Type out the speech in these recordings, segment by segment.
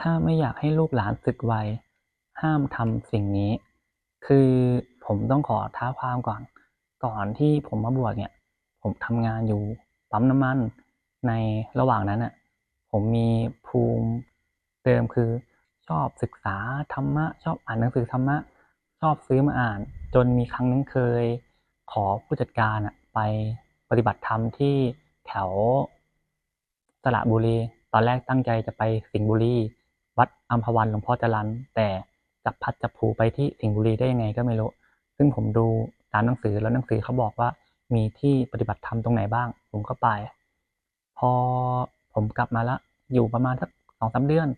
ถ้าไม่อยากให้ลูกหลานสึกไว ห้ามทำสิ่งนี้ คือผมต้องขอท้าความก่อน ก่อนที่ผมมาบวชเนี่ย ผมทำงานอยู่ปั๊มน้ำมัน ในระหว่างนั้นน่ะ ผมมีภูมิเดิมคือชอบศึกษาธรรมะ ชอบอ่านหนังสือธรรมะ ชอบซื้อมาอ่าน จนมีครั้งนึงเคย ขอผู้จัดการอะไปปฏิบัติธรรมที่แถวสระบุรี ตอนแรกตั้งใจจะไปสิงห์บุรี วัดอัมพวันหลวงพ่อจรัญแต่จับพัดจับผูไปที่สิงห์บุรีได้ยังไงก็ไม่รู้ ซึ่งผมดูตามหนังสือแล้วหนังสือเขาบอกว่ามีที่ปฏิบัติธรรมตรงไหนบ้าง ผมก็ไป พอผมกลับมาละ อยู่ประมาณสักสองสามเดือน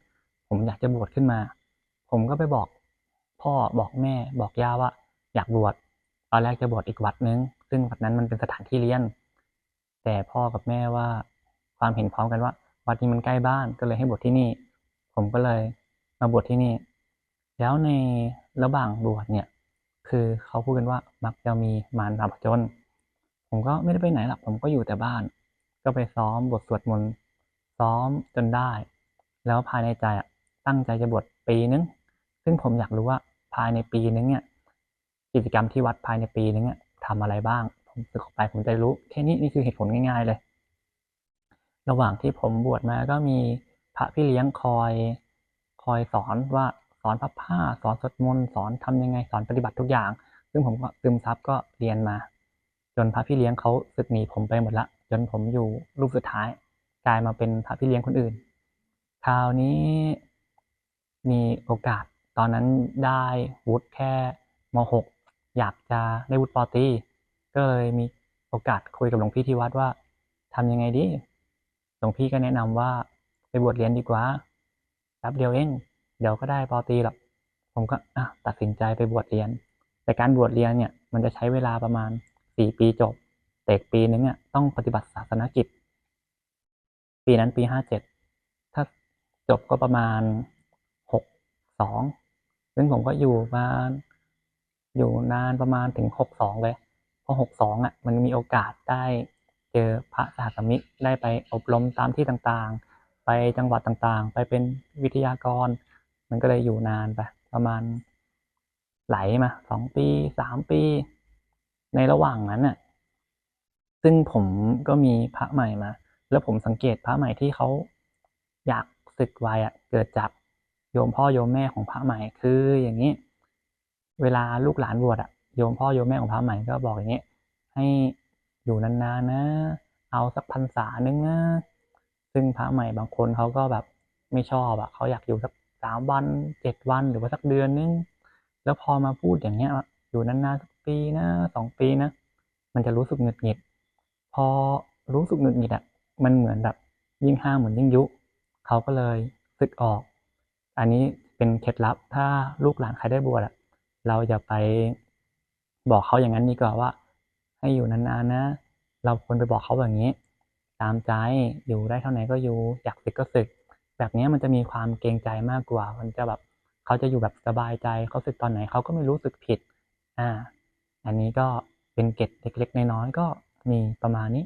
ผมอยากจะบวชขึ้นมา ผมก็ไปบอก พ่อบอกแม่บอกย่าว่า อยากบวชตอนแรกจะบวชอีกวัดนึง ซึ่งวัดนั้นมันเป็นสถานที่เรียน แต่พ่อกับแม่ว่าความเห็นพร้อมกันว่าวัดนี้มันใกล้บ้านก็เลยให้บวชที่นี่ ผมก็เลยมาบวชที่นี่ แล้วในระหว่างบวชเนี่ย คือเขาพูดกันว่ามักจะมีมารมาผจญผมก็ไม่ได้ไปไหนหรอกผมก็อยู่แต่บ้าน ก็ไปซ้อมบทสวดมนต์ซ้อมจนได้ แล้วภายในใจอะตั้งใจจะบวชปีนึง ซึ่งผมอยากรู้ว่าภายในปีนึงเนี่ยกิจกรรมที่วัดภายในปีนึงเนี่ยทำอะไรบ้าง ผมสึกออกไปผมจะรู้ แค่นี้นี่คือเหตุผลง่าย ๆเลย ระหว่างที่ผมบวชมาก็มี พระพี่เลี้ยงคอยคอยสอนว่าสอนพับผ้าสอนสวดมนต์สอนทำยังไงสอนปฏิบัติทุกอย่าง ซึ่งผมก็ซึมซับก็เรียนมา จนพระพี่เลี้ยงเขาสึกหนีผมไปหมดละ จนผมอยู่รูปสุดท้าย กลายมาเป็นพระพี่เลี้ยงคนอื่น คราวนี้มีโอกาสตอนนั้นได้วุฒิแค่ม .6 อยากจะได้วุฒิปอตีก็เลยมีโอกาสคุยกับหลวงพี่ที่วัดว่าทำยังไงดีหลวงพี่ก็แนะนำว่า ไปบวชเรียนดีกว่าแป๊บเดียวเอง เดี๋ยวก็ได้ปอตีหรอก ผมก็ตัดสินใจไปบวชเรียน แต่การบวชเรียนเนี่ย มันจะใช้เวลาประมาณสี่ปีจบแต่อีกปีนึงเนี่ยต้องปฏิบัติศาสนกิจ ปีนั้นปีห้าเจ็ด ถ้าจบก็ประมาณหกสอง ซึ่งผมก็อยู่มาอยู่นานประมาณถึงหกสองเลยพอหกสองอะ มันมีโอกาสได้เจอพระสหสมิกได้ไปอบรมตามที่ต่างๆ ไปจังหวัดต่างๆ ไปเป็นวิทยากร มันก็เลยอยู่นานไปประมาณไหลมาสองปีสามปี ในระหว่างนั้นน่ะ ซึ่งผมก็มีพระใหม่มา แล้วผมสังเกตพระใหม่ที่เขาอยากศึกไวอะ เกิดจากโยมพ่อโยมแม่ของพระใหม่ คืออย่างนี้ เวลาลูกหลานบวชอะ โยมพ่อโยมแม่ของพระใหม่ก็บอกอย่างนี้ ให้อยู่นานๆนะ เอาสักพรรษานึงนะ ซึ่งพระใหม่บางคนเขาก็แบบไม่ชอบอะเขาอยากอยู่สักสามวันเจ็ดวันหรือว่าสักเดือนนึง แล้วพอมาพูดอย่างเงี้ยอยู่นานๆสักปีนะสองปีนะ มันจะรู้สึกหงุดหงิด พอรู้สึกหงุดหงิดอะมันเหมือนแบบยิ่งห้ามเหมือนยิ่งยุเขาก็เลยสึกออก อันนี้เป็นเคล็ดลับถ้าลูกหลานใครได้บวชอะเราอย่าไปบอกเขาอย่างนั้นดีกว่าว่า ให้อยู่นานๆนะ เราควรไปบอกเขาแบบนี้ ตามใจอยู่ได้เท่าไหร่ก็อยู่อยากสึกก็สึก แบบนี้มันจะมีความเกรงใจมากกว่า มันจะแบบเขาจะอยู่แบบสบายใจเขาสึกตอนไหนเขาก็ไม่รู้สึกผิด อ่า อันนี้ก็เป็นเกตเล็กๆน้อยๆก็มีประมาณนี้